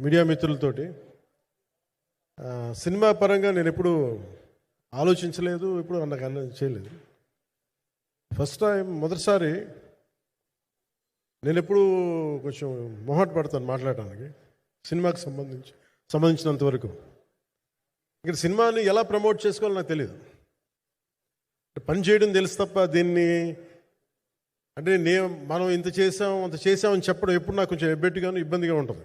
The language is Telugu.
మీడియా మిత్రులతోటి సినిమా పరంగా నేను ఎప్పుడు ఆలోచించలేదు ఎప్పుడు నాకు అన్న చేయలేదు. ఫస్ట్ టైం మొదటిసారి నేను ఎప్పుడు కొంచెం మొహాట పడతాను మాట్లాడటానికి సినిమాకి సంబంధించి సంబంధించినంత వరకు. ఇక్కడ సినిమాని ఎలా ప్రమోట్ చేసుకోవాలో నాకు తెలియదు పని చేయడం తెలుసు తప్ప దీన్ని అంటే నే మనం ఇంత చేసాం అంత చేసామని చెప్పడం ఎప్పుడు నాకు కొంచెం ఎబ్బెట్టుగాను ఇబ్బందిగా ఉంటుంది.